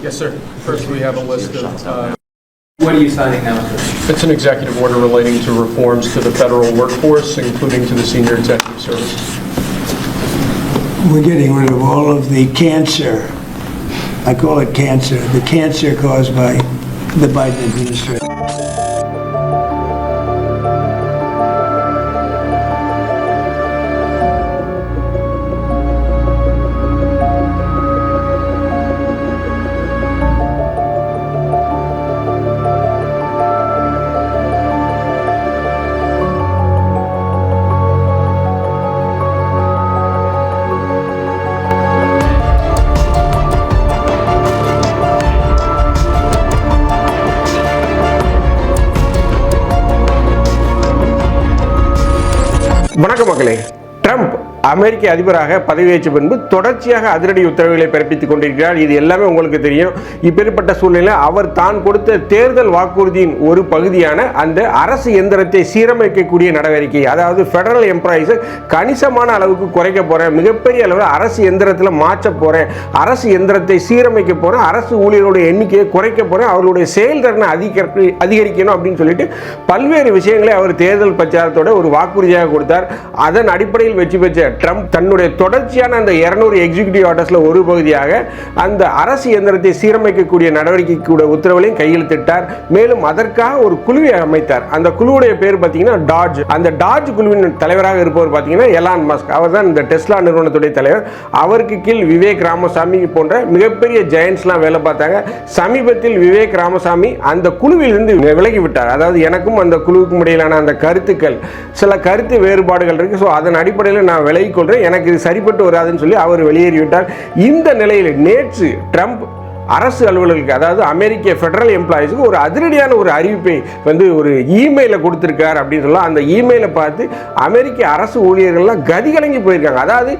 Yes, sir. First, we have a list of, uh, What are you signing now, sir? it's an executive order relating to reforms to the federal workforce, including to the senior executive service. We're getting rid of all of the cancer, I call it cancer, the cancer caused by the Biden administration. வணக்கம் மக்களே. அமெரிக்க அதிபராக பதவியேற்ற பின்பு தொடர்ச்சியாக அதிரடி உத்தரவுகளை பிறப்பித்துக் கொண்டிருக்கிறார். இது எல்லாமே உங்களுக்கு தெரியும். இப்பேற்பட்ட சூழ்நிலை அவர் தான் கொடுத்த தேர்தல் வாக்குறுதியின் ஒரு பகுதியான அந்த அரசு எந்திரத்தை சீரமைக்கக்கூடிய நடவடிக்கை அதாவது ஃபெடரல் எம்ப்ளாயிஸை கணிசமான அளவுக்கு குறைக்க போகிறேன் மிகப்பெரிய அளவில் அரசு எந்திரத்தில் மாற்ற போகிறேன் அரசு எந்திரத்தை சீரமைக்க போகிறேன் அரசு ஊழியர்களுடைய எண்ணிக்கையை குறைக்க போகிறேன் அவர்களுடைய செயல்திறனை அதிகரி அதிகரிக்கணும் அப்படின்னு சொல்லிட்டு பல்வேறு விஷயங்களை அவர் தேர்தல் பிரச்சாரத்தோட ஒரு வாக்குறுதியாக கொடுத்தார். அதன் அடிப்படையில் வெற்றி பெற்ற ட்ரம்ப் தன்னுடைய தொடர்ச்சியான அந்த இரநூறு எக்ஸிகியூட்டிவ் ஆர்டர்ஸில் ஒரு பகுதியாக அந்த அரசு இயந்திரத்தை சீரமைக்கக்கூடிய நடவடிக்கைக்கு கூட உத்தரவுகளையும் கையெழுத்திட்டார். மேலும் அதற்காக ஒரு குழுவை அமைத்தார். அந்த குழுவுடைய பேர் பார்த்தீங்கன்னா டார்ஜ் அந்த டார்ஜ் குழுவின் தலைவராக இருப்பவர் பார்த்தீங்கன்னா எலான் மஸ்க். அவர் தான் இந்த டெஸ்லா நிறுவனத்துடைய தலைவர். அவருக்கு கீழ் விவேக் ராமசாமி போன்ற மிகப்பெரிய ஜெயண்ட்ஸ்லாம் வேலை பார்த்தாங்க. சமீபத்தில் விவேக் ராமசாமி அந்த குழுவிலிருந்து விலகி விட்டார் அதாவது எனக்கும் அந்த குழுவுக்கும் இடையிலான அந்த கருத்துக்கள் சில கருத்து வேறுபாடுகள் இருக்கு. ஸோ அதன் அடிப்படையில் நான் விலகி கொள்றேன் எனக்கு இது சரிப்பட்டு வராதுன்னு சொல்லி அவர் வெளியேறிவிட்டார். இந்த நிலையில் நேற்று ட்ரம்ப் அரசு அலுவலர்களுக்கு அதாவது அமெரிக்க ஃபெடரல் எம்ப்ளாயிஸுக்கு ஒரு அதிரடியான ஒரு அறிவிப்பை வந்து ஒரு இமெயிலில் கொடுத்துருக்கார் அப்படின்னு சொல்லலாம். அந்த இமெயிலை பார்த்து அமெரிக்க அரசு ஊழியர்கள்லாம் கதி கலங்கி போயிருக்காங்க. அதாவது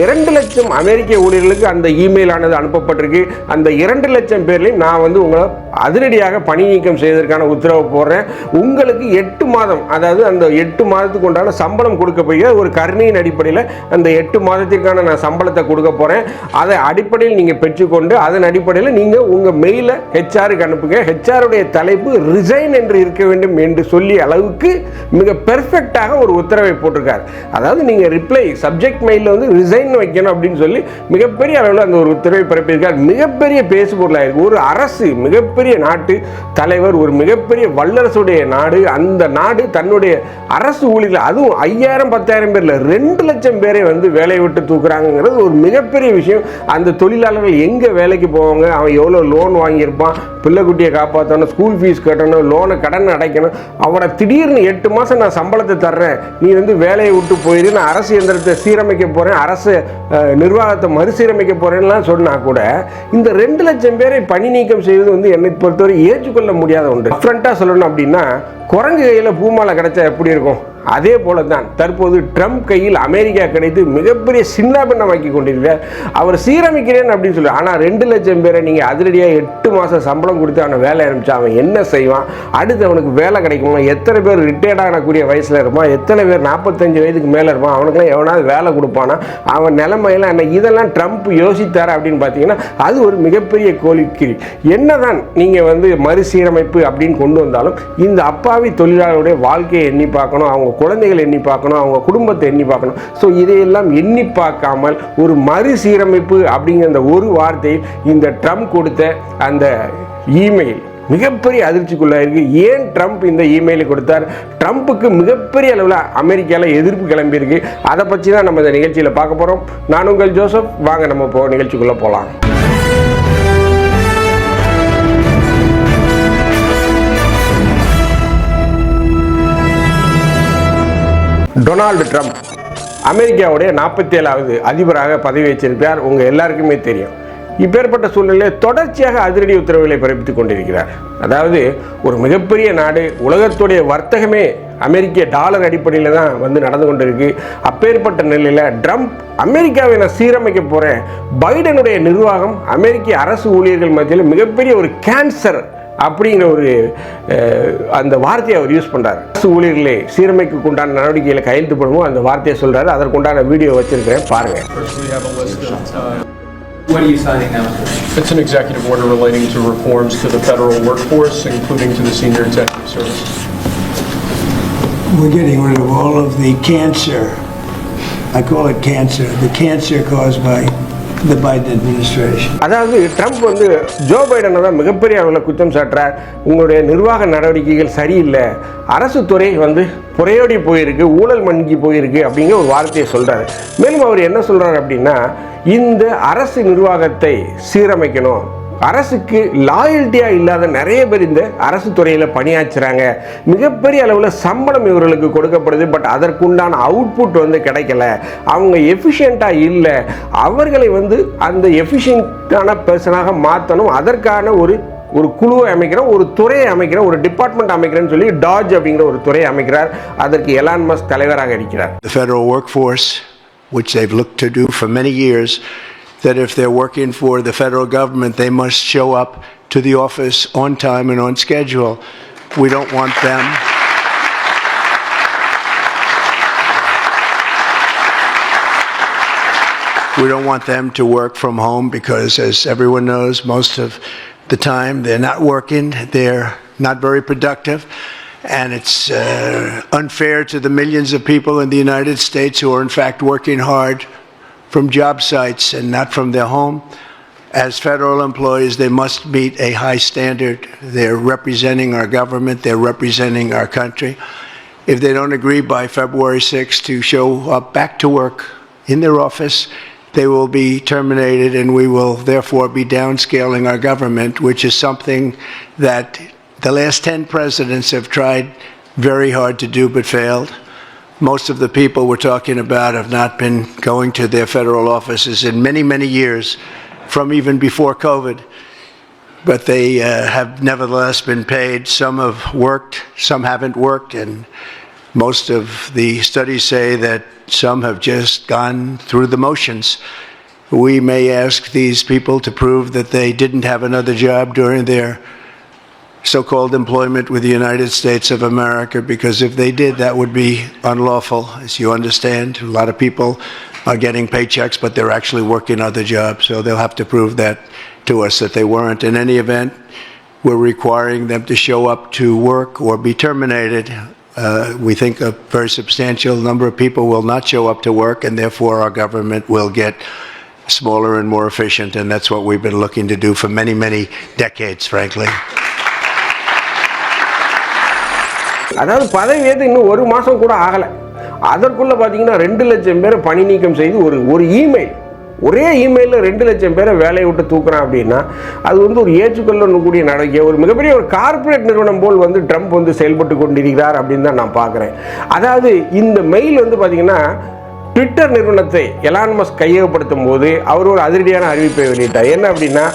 இரண்டு லட்சம் அமெரிக்க ஊழியர்களுக்கு அந்த இமெயில் ஆனது அனுப்பப்பட்டிருக்கு. அந்த இரண்டு லட்சம் பேர்லையும் நான் வந்து உங்களை அதிரடியாக பணி நீக்கம் செய்வதற்கான உத்தரவு போடுறேன். உங்களுக்கு எட்டு மாதம் அதாவது அந்த எட்டு மாதத்துக்கு உண்டான சம்பளம் கொடுக்க ஒரு கருணையின் அடிப்படையில் அந்த எட்டு மாதத்திற்கான நான் சம்பளத்தை கொடுக்க போகிறேன் அதை அடிப்படையில் நீங்கள் பெற்றுக்கொண்டு அதன் அடிப்படையில் நீங்கள் உங்கள் மெயிலை ஹெச்ஆருக்கு அனுப்புங்க. ஹெச்ஆருடைய தலைப்பு ரிசைன் என்று இருக்க வேண்டும் என்று சொல்லி அளவுக்கு மிக பெர்ஃபெக்டாக ஒரு உத்தரவை போட்டிருக்கார். அதாவது நீங்கள் ரிப்ளை சப்ஜெக்ட் மெயிலில் வந்து ரிசைன் வைக்கணும் அப்படின்னு சொல்லி மிகப்பெரிய அளவில் அந்த ஒரு உத்தரவை பிறப்பியிருக்கார் மிகப்பெரிய பேசுபொருளாக இருக்குது ஒரு அரசு மிகப்பெரிய நாட்டு தலைவர் ஒரு மிகப்பெரிய வல்லரசுடைய நாடு. அந்த நாடு தன்னுடைய அரசு ஊழியர்கள் அதுவும் ஐயாயிரம் பத்தாயிரம் பேர்ல ரெண்டு லட்சம் பேரை வந்து வேலையை விட்டு தூக்குறாங்கிறது ஒரு மிகப்பெரிய விஷயம். அந்த தொழிலாளர்கள் எங்கே வேலைக்கு போவாங்க? அவன் எவ்வளோ லோன் வாங்கியிருப்பான்? பிள்ளைக்குட்டியை காப்பாற்றணும் ஸ்கூல் ஃபீஸ் கட்டணும் லோனை கடன் அடைக்கணும். அவனை திடீர்னு எட்டு மாதம் நான் சம்பளத்தை தர்றேன். நீ வந்து வேலையை விட்டு போயிரு நான் அரசு இயந்திரத்தை சீரமைக்க போகிறேன் அரசு நிர்வாகத்தை மறுசீரமைக்க போகிறேன்லாம் சொன்னா கூட இந்த ரெண்டு லட்சம் பேரை பணி நீக்கம் செய்வது வந்து என்னை பொறுத்தவரை ஏற்றுக்கொள்ள முடியாத ஒன்று. டிஃப்ரெண்ட்டாக சொல்லணும் அப்படின்னா குரங்கு கையில் பூமாலை கிடைச்சா எப்படி இருக்கும்? அதே போல தான் தற்போது ட்ரம்ப் கையில் அமெரிக்கா கிடைத்து மிகப்பெரிய சின்னாபின்னமாக்கி கொண்டிருக்கிறார். அவர் சீரமைக்கிறேன் அப்படின்னு சொல்லி ஆனால் ரெண்டு லட்சம் பேரை நீங்கள் அதிரடியாக எட்டு மாதம் சம்பளம் கொடுத்து அவனை வேலை ஆரம்பிச்சா அவன் என்ன செய்வான்? அடுத்து அவனுக்கு வேலை கிடைக்குமா? எத்தனை பேர் ரிட்டையர்ட் ஆகக்கூடிய வயசில் இருப்பான்? எத்தனை பேர் நாற்பத்தஞ்சு வயதுக்கு மேலே இருப்பான்? அவனுக்குலாம் எவனாவது வேலை கொடுப்பானா? அவன் நிலைமையெல்லாம் என்ன? இதெல்லாம் ட்ரம்ப் யோசித்தார் அப்படின்னு பார்த்தீங்கன்னா அது ஒரு மிகப்பெரிய கோழிக்கிரி என்னதான் நீங்கள் வந்து மறுசீரமைப்பு அப்படின்னு கொண்டு வந்தாலும் இந்த அப்பாவி தொழிலாளருடைய வாழ்க்கையை எண்ணி பார்க்கணும். அவங்க குழந்தைகளை எண்ணி பார்க்கணும் அவங்க குடும்பத்தை எண்ணி பார்க்கணும். ஸோ இதையெல்லாம் எண்ணி பார்க்காமல் ஒரு மறுசீரமைப்பு அப்படிங்கிற அந்த ஒரு வார்த்தையில் இந்த ட்ரம்ப் கொடுத்த அந்த இமெயில் மிகப்பெரிய அதிர்ச்சிக்குள்ளாயிருக்கு ஏன் ட்ரம்ப் இந்த இமெயிலை கொடுத்தார்? ட்ரம்ப்புக்கு மிகப்பெரிய அளவில் அமெரிக்காவில் எதிர்ப்பு கிளம்பியிருக்கு அதை பற்றி தான் நம்ம இந்த நிகழ்ச்சியில் பார்க்க போகிறோம் நான் உங்கள் ஜோசப். வாங்க நம்ம போ நிகழ்ச்சிக்குள்ளே போகலாம் டொனால்டு ட்ரம்ப். அமெரிக்காவுடைய நாற்பத்தி ஏழாவது அதிபராக பதவி வச்சிருக்கிறார் உங்கள் எல்லாருக்குமே தெரியும். இப்பேற்பட்ட சூழ்நிலையில் தொடர்ச்சியாக அதிரடி உத்தரவுகளை பிறப்பித்துக் கொண்டிருக்கிறார். அதாவது ஒரு மிகப்பெரிய நாடு உலகத்துடைய வர்த்தகமே அமெரிக்க டாலர் அடிப்படையில் தான் வந்து நடந்து கொண்டிருக்கு. அப்பேற்பட்ட நிலையில் ட்ரம்ப் அமெரிக்காவை நான் சீரமைக்க போகிறேன் பைடனுடைய நிர்வாகம் அமெரிக்க அரசு ஊழியர்கள் மத்தியில் மிகப்பெரிய ஒரு கேன்சர் அப்படிங்கிற ஒரு அந்த வார்த்தையை அவர் யூஸ் பண்றார் அரசு ஊழியர்களை சீரமைக்கு உண்டான நடவடிக்கைகளை கையெழுத்து போடுவோம் அந்த வார்த்தையை சொல்றாரு அதற்குண்டான வீடியோ வச்சிருக்கிறேன் பாருங்க First, we have a list of, uh, What are you signing now? It's an executive order relating to reforms to the federal workforce, including to the senior executive service. We're getting rid of all of the cancer, I call it cancer, the cancer caused by the Biden administration அதாவது Trump வந்து Joe பைடனை தான் மிகப்பெரிய அளவில் குற்றம் சாட்டுறார் உங்களுடைய நிர்வாக நடவடிக்கைகள் சரியில்லை. அரசு துறை வந்து புறையோடி போயிருக்கு ஊழல் மண்கி போயிருக்கு அப்படிங்கிற ஒரு வார்த்தையை சொல்கிறார் மேலும் அவர் என்ன சொல்கிறார் அப்படின்னா இந்த அரசு நிர்வாகத்தை சீரமைக்கணும். அரசுக்கு லாயல்ட்டியா இல்லாத நிறைய பேர் இந்த அரசு துறையில் பணியாற்றுறாங்க. மிகப்பெரிய அளவில் சம்பளம் இவர்களுக்கு கொடுக்கப்படுது. பட் அதற்குண்டான அவுட்புட் வந்து கிடைக்கல. அவங்க எஃபிஷியண்ட்டாக இல்லை. அவர்களை வந்து அந்த எஃபிஷியண்ட்டான பர்சனாக மாற்றணும் அதற்கான ஒரு ஒரு குழுவை அமைக்கிறோம். ஒரு துறையை அமைக்கிறோம். ஒரு டிபார்ட்மெண்ட் அமைக்கிறேன்னு சொல்லி டாஜ் அப்படிங்கிற ஒரு துறையை அமைக்கிறார். அதற்கு எலான் மஸ்க் தலைவராக இருக்கிறார். The federal workforce, which they've looked to do for many years, that if they're working for the federal government, they must show up to the office on time and on schedule. We don't want them. We don't want them to work from home because, as everyone knows, most of the time they're not working, they're not very productive, and it's uh, unfair to the millions of people in the United States who are, in fact, working hard from job sites and not from their home. As federal employees, they must meet a high standard. They're representing our government, they're representing our country. If they don't agree by February 6th to show up back to work in their office, they will be terminated, and we will therefore be downscaling our government, which is something that the last 10 presidents have tried very hard to do but failed. Most of the people we're talking about have not been going to their federal offices in many, many years, from even before COVID. But they uh, have nevertheless been paid. Some have worked, some haven't worked, and most of the studies say that some have just gone through the motions. We may ask these people to prove that they didn't have another job during their so-called employment with the United States of America, because if they did, that would be unlawful, as you understand. A lot of people are getting paychecks, but they're actually working other jobs, so they'll have to prove that to us that they weren't. In any event, we're requiring them to show up to work or be terminated. Uh, we think a very substantial number of people will not show up to work, and therefore our government will get smaller and more efficient, and that's what we've been looking to do for many, many decades, frankly. அதாவது பதவி ஏற்று இன்னும் ஒரு மாதம் கூட ஆகலை. அதற்குள்ளே பார்த்தீங்கன்னா ரெண்டு லட்சம் பேரை பணி நீக்கம் செய்து ஒரு ஒரு இமெயில் ஒரே இமெயிலில் ரெண்டு லட்சம் பேரை வேலையை விட்டு தூக்குறான் அப்படின்னா அது வந்து ஒரு ஏற்றுக்கொள்ளக்கூடிய நடவடிக்கை ஒரு மிகப்பெரிய ஒரு கார்ப்பரேட் நிறுவனம் போல் வந்து ட்ரம்ப் வந்து செயல்பட்டு கொண்டிருக்கிறார் அப்படின்னு தான் நான் பார்க்குறேன். அதாவது இந்த மெயில் வந்து பார்த்தீங்கன்னா ட்விட்டர் நிறுவனத்தை எலான் மஸ்க் கையகப்படுத்தும் போது அவர் ஒரு அதிரடியான அறிவிப்பை வெளியிட்டார். என்ன அப்படின்னா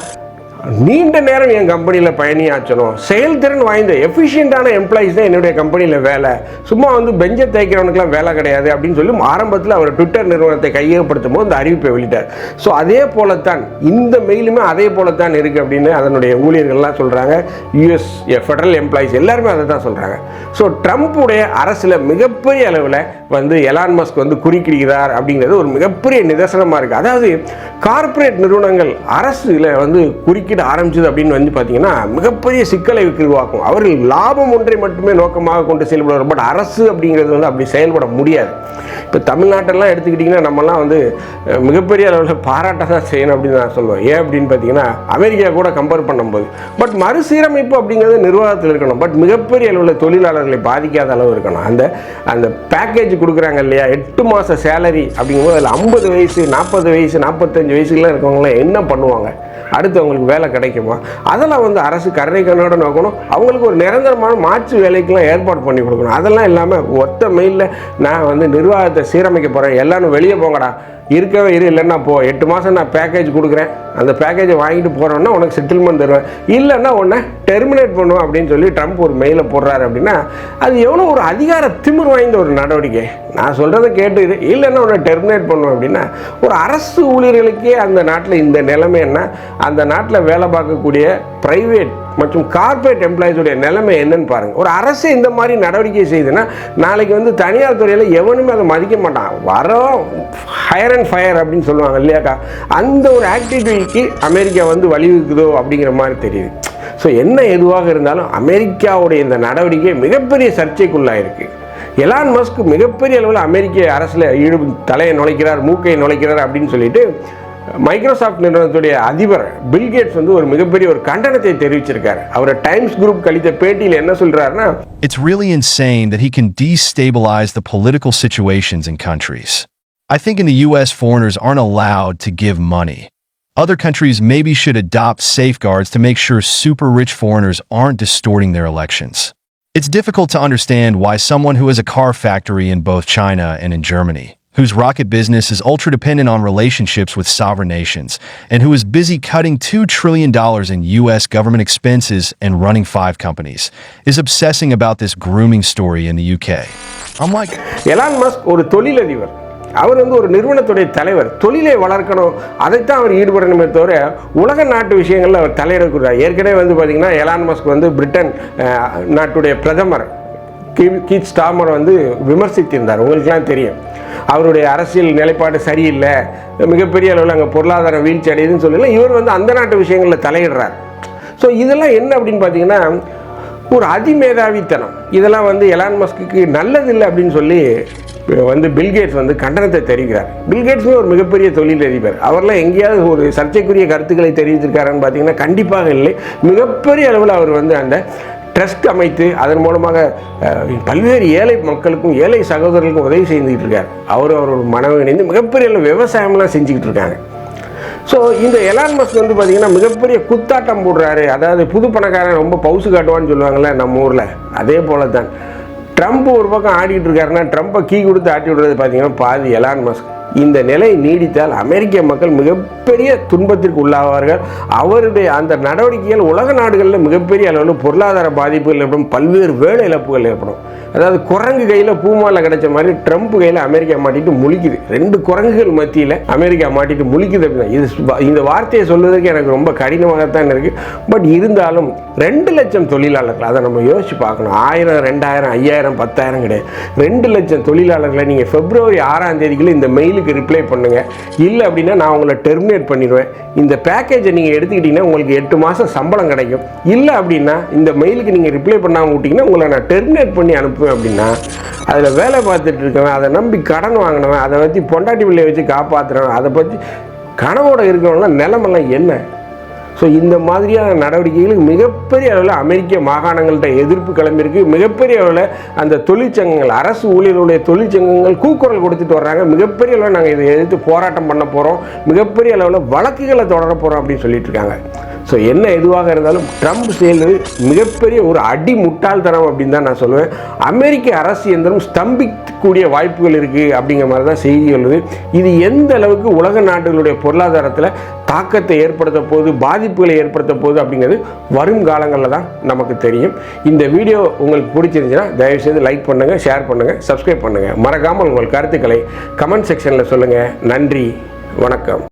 நீண்ட நேரம் என் கம்பெனியில் பயணியாற்றணும் செயல்திறன் வாய்ந்த எஃபிஷியண்டான எம்ப்ளாயிஸ் தான் என்னுடைய கம்பெனியில் வேலை. சும்மா வந்து பெஞ்சை தேய்க்கிறவனுக்குலாம் வேலை கிடையாது அப்படின்னு சொல்லி ஆரம்பத்தில் அவர் ட்விட்டர் நிறுவனத்தை கையகப்படுத்தும் போது இந்த அறிவிப்பை வெளியிட்டார். ஸோ அதே போலத்தான் இந்த மெயிலுமே அதே போலத்தான் இருக்குது அப்படின்னு அதனுடைய ஊழியர்கள்லாம் சொல்கிறாங்க யூஎஸ் ஃபெடரல் எம்ப்ளாயிஸ் எல்லாருமே அதை தான் சொல்கிறாங்க ஸோ ட்ரம்ப்புடைய அரசில் மிகப்பெரிய அளவில் வந்து எலான் மஸ்க் வந்து குறுக்கிடுகிறார் அப்படிங்கிறது ஒரு மிகப்பெரிய நிதர்சனமாக இருக்குது அதாவது கார்ப்பரேட் நிறுவனங்கள் அரசில் வந்து குறிக்க குறுக்கிட ஆரம்பிச்சது அப்படின்னு வந்து பார்த்தீங்கன்னா மிகப்பெரிய சிக்கலை உருவாக்கும். அவர்கள் லாபம் ஒன்றை மட்டுமே நோக்கமாக கொண்டு செயல்படுவார் பட் அரசு அப்படிங்கிறது வந்து அப்படி செயல்பட முடியாது. இப்போ தமிழ்நாட்டெல்லாம் எடுத்துக்கிட்டிங்கன்னா நம்மலாம் வந்து மிகப்பெரிய அளவில் பாராட்ட தான் செய்யணும் அப்படின்னு நான் சொல்லுவேன் ஏன் அப்படின்னு பார்த்தீங்கன்னா அமெரிக்கா கூட கம்பேர் பண்ணும்போது. பட் மறுசீரமைப்பு அப்படிங்கிறது நிர்வாகத்தில் இருக்கணும். பட் மிகப்பெரிய அளவில் தொழிலாளர்களை பாதிக்காத அளவு இருக்கணும். அந்த அந்த பேக்கேஜ் கொடுக்குறாங்க இல்லையா? எட்டு மாத சேலரி அப்படிங்கும்போது அதில் ஐம்பது வயசு நாற்பது வயசு நாற்பத்தஞ்சு வயசுலாம் இருக்கவங்களாம் என்ன பண்ணுவாங்க? அடுத்து அவங்களுக்கு வேலை கிடைக்குமா? அதெல்லாம் வந்து அரசு கருணை கண்ணோட நோக்கணும். அவங்களுக்கு ஒரு நிரந்தரமான மாற்று வேலைக்கெல்லாம் ஏற்பாடு பண்ணி கொடுக்கணும். அதெல்லாம் இல்லாமல் ஒத்த மெயிலில் நான் வந்து நிர்வாகத்தை சீரமைக்க போகிறேன் எல்லாரும் வெளியே போங்கடா. இருக்கவே இரு இல்லைன்னா போ. எட்டு மாதம் நான் பேக்கேஜ் கொடுக்குறேன். அந்த பேக்கேஜை வாங்கிட்டு போகிறோன்னா உனக்கு செட்டில்மெண்ட் தருவேன். இல்லைன்னா உன்னை டெர்மினேட் பண்ணுவேன் அப்படின்னு சொல்லி ட்ரம்ப் ஒரு மெயிலை போடுறாரு அப்படின்னா அது எவ்வளோ ஒரு அதிகார திமிர் வாய்ந்த ஒரு நடவடிக்கை. நான் சொல்கிறத கேட்டு இது இல்லைன்னா உன்னை டெர்மினேட் பண்ணுவேன் அப்படின்னா ஒரு அரசு ஊழியர்களுக்கே அந்த நாட்டில் இந்த நிலைமை என்ன? அந்த நாட்டில் வேலை பார்க்கக்கூடிய ப்ரைவேட் மற்றும் கார்ப்பரேட் எம்ப்ளாயிஸுடைய நிலைமை என்னன்னு பாருங்க. ஒரு அரசு இந்த மாதிரி நடவடிக்கை செய்யுதுன்னா நாளைக்கு வந்து தனியார் துறையில் எவனுமே அதை மதிக்க மாட்டான். வரோம் ஹயர் அண்ட் ஃபயர் அப்படின்னு சொல்லுவாங்க இல்லையாக்கா? அந்த ஒரு ஆக்டிவிட்டிக்கு அமெரிக்கா வந்து வழிவகுக்குதோ அப்படிங்கிற மாதிரி தெரியுது. ஸோ என்ன எதுவாக இருந்தாலும் அமெரிக்காவுடைய இந்த நடவடிக்கை மிகப்பெரிய சர்ச்சைக்குள்ளாயிருக்கு. எலான் மஸ்க் மிகப்பெரிய அளவில் அமெரிக்க அரசில் ஈடு தலையை நுழைக்கிறார் மூக்கை நுழைக்கிறார் அப்படின்னு சொல்லிட்டு மைக்ரோசாஃப்ட் நிறுவனத்துடைய அதிபர் பில்கேட்ஸ் வந்து ஒரு மிகப்பெரிய ஒரு கண்டனத்தை தெரிவிச்சிருக்காரு அவர் டைம்ஸ் குரூப் கழித்த பேட்டியில் என்ன சொல்றாருன்னா It's really insane that he can destabilize the political situations in countries. I think in the US, foreigners aren't allowed to give money. Other countries maybe should adopt safeguards to make sure super rich foreigners aren't distorting their elections. It's difficult to understand why someone who has a car factory in both China and in Germany, whose rocket business is ultra dependent on relationships with sovereign nations, and who is busy cutting $2 trillion in US government expenses and running five companies, is obsessing about this grooming story in the UK. I'm like, Elon Musk ஒரு தொழிலதிபர் அவர் வந்து ஒரு நிறுவனத்துடைய தலைவர் தொழிலை வளர்க்கணும் அதைத்தான் அவர் ஈடுபடணுமே தவிர உலக நாட்டு விஷயங்களில் அவர் தலையிடக்கூடாது ஏற்கனவே வந்து பார்த்தீங்கன்னா எலான் மஸ்க் வந்து பிரிட்டன் அஹ், நாட்டுடைய பிரதமர் கீ- கீத் ஸ்டாமர் வந்து விமர்சித்திருந்தார் உங்களுக்குலாம் தெரியும் அவருடைய அரசியல் நிலைப்பாடு சரியில்லை. மிகப்பெரிய அளவில் அங்கே பொருளாதார வீழ்ச்சி அடையுதுன்னு சொல்லலாம் இவர் வந்து அந்த நாட்டு விஷயங்களில் தலையிடுறார். ஸோ இதெல்லாம் என்ன அப்படின்னு பார்த்தீங்கன்னா ஒரு அதிமேதாவித்தனம். இதெல்லாம் வந்து எலான் மஸ்க்கு நல்லதில்லை அப்படின்னு சொல்லி வந்து பில்கேட்ஸ் வந்து கண்டனத்தை தெரிவிக்கிறார். பில்கேட்ஸுமே ஒரு மிகப்பெரிய தொழிலதிபர். அவர்லாம் எங்கேயாவது ஒரு சர்ச்சைக்குரிய கருத்துக்களை தெரிவித்திருக்காருன்னு பார்த்தீங்கன்னா கண்டிப்பாக இல்லை. மிகப்பெரிய அளவில் அவர் வந்து அந்த ட்ரஸ்ட் அமைத்து அதன் மூலமாக பல்வேறு ஏழை மக்களுக்கும் ஏழை சகோதரர்களுக்கும் உதவி செய்துக்கிட்டு இருக்கார். அவர் அவரோட மனைவி இணைந்து மிகப்பெரிய விவசாயம்லாம் செஞ்சுக்கிட்டு இருக்காங்க ஸோ இந்த எலான் மஸ்க் வந்து பார்த்திங்கன்னா மிகப்பெரிய குத்தாட்டம் போடுறாரு. அதாவது புது பணக்காரன் ரொம்ப பவுசு காட்டுவான்னு சொல்லுவாங்கல்ல நம்ம ஊரில். அதே போல தான் ட்ரம்ப் ஒரு பக்கம் ஆடிக்கிட்டு இருக்காருன்னா ட்ரம்ப்பை கீ கொடுத்து ஆட்டி விடுறது பார்த்தீங்கன்னா பாதி எலான் மஸ்க் இந்த நிலை நீடித்தால் அமெரிக்க மக்கள் மிகப்பெரிய துன்பத்திற்கு உள்ளாவார்கள். அவருடைய அந்த நடவடிக்கைகள் உலக நாடுகளில் மிகப்பெரிய அளவில் பொருளாதார பாதிப்புகள் ஏற்படும். பல்வேறு வேலை இழப்புகள் ஏற்படும். அதாவது குரங்கு கையில் பூமாலை கிடைச்ச மாதிரி ட்ரம்ப் கையில் அமெரிக்கா மாட்டிட்டு முழிக்குது. ரெண்டு குரங்குகள் மத்தியில் அமெரிக்கா மாட்டிட்டு முழிக்குது அப்படின்னா. இது இந்த வார்த்தையை சொல்வதற்கு எனக்கு ரொம்ப கடினமாகத்தான் இருக்குது பட் இருந்தாலும் ரெண்டு லட்சம் தொழிலாளர்கள் அதை நம்ம யோசிச்சு பார்க்கணும். ஆயிரம் ரெண்டாயிரம் ஐயாயிரம் பத்தாயிரம் கிடையாது. ரெண்டு லட்சம் தொழிலாளர்களை நீங்கள் பிப்ரவரி ஆறாம் தேதிக்குள்ள இந்த மெயிலுக்கு ரிப்ளை பண்ணுங்கள் இல்லை அப்படின்னா நான் உங்களை டெர்மினேட் பண்ணிடுவேன். இந்த பேக்கேஜை நீங்கள் எடுத்துக்கிட்டிங்கன்னா உங்களுக்கு எட்டு மாதம் சம்பளம் கிடைக்கும். இல்லை அப்படின்னா இந்த மெயிலுக்கு நீங்கள் ரிப்ளை பண்ணாமல் விட்டிங்கன்னா உங்களை நான் டெர்மினேட் பண்ணி அனுப்பு அனுப்புவேன் அப்படின்னா அதில் வேலை பார்த்துட்டு இருக்கவன் அதை நம்பி கடன் வாங்கினவன் அதை வச்சு பொண்டாட்டி பிள்ளையை வச்சு காப்பாற்றுறவன் அதை பற்றி கனவோட இருக்கிறவங்களாம் நிலமெல்லாம் என்ன? ஸோ இந்த மாதிரியான நடவடிக்கைகளுக்கு மிகப்பெரிய அளவில் அமெரிக்க மாகாணங்கள்கிட்ட எதிர்ப்பு கிளம்பியிருக்கு. மிகப்பெரிய அளவில் அந்த தொழிற்சங்கங்கள் அரசு ஊழியர்களுடைய தொழிற்சங்கங்கள் கூக்குரல் கொடுத்துட்டு வர்றாங்க. மிகப்பெரிய அளவில் நாங்கள் இதை எதிர்த்து போராட்டம் பண்ண போகிறோம் மிகப்பெரிய அளவில் வழக்குகளை தொடர போகிறோம் அப்படின்னு சொல்லிட்டு இருக்காங்க. ஸோ என்ன எதுவாக இருந்தாலும் ட்ரம்ப் செயல் மிகப்பெரிய ஒரு அடி முட்டாள்தனம் அப்படின்னு தான் நான் சொல்லுவேன். அமெரிக்க அரசு இயந்திரம் ஸ்தம்பிக்கக்கூடிய வாய்ப்புகள் இருக்குது அப்படிங்கிற மாதிரி தான் செய்தி உள்ளது இது எந்த அளவுக்கு உலக நாடுகளுடைய பொருளாதாரத்தில் தாக்கத்தை ஏற்படுத்த போது பாதிப்புகளை ஏற்படுத்த போது அப்படிங்கிறது வரும் காலங்களில் தான் நமக்கு தெரியும். இந்த வீடியோ உங்களுக்கு பிடிச்சிருந்துச்சுன்னா தயவுசெய்து லைக் பண்ணுங்கள் ஷேர் பண்ணுங்கள் சப்ஸ்கிரைப் பண்ணுங்கள் மறக்காமல் உங்கள் கருத்துக்களை கமெண்ட் செக்ஷனில் சொல்லுங்கள் நன்றி வணக்கம்.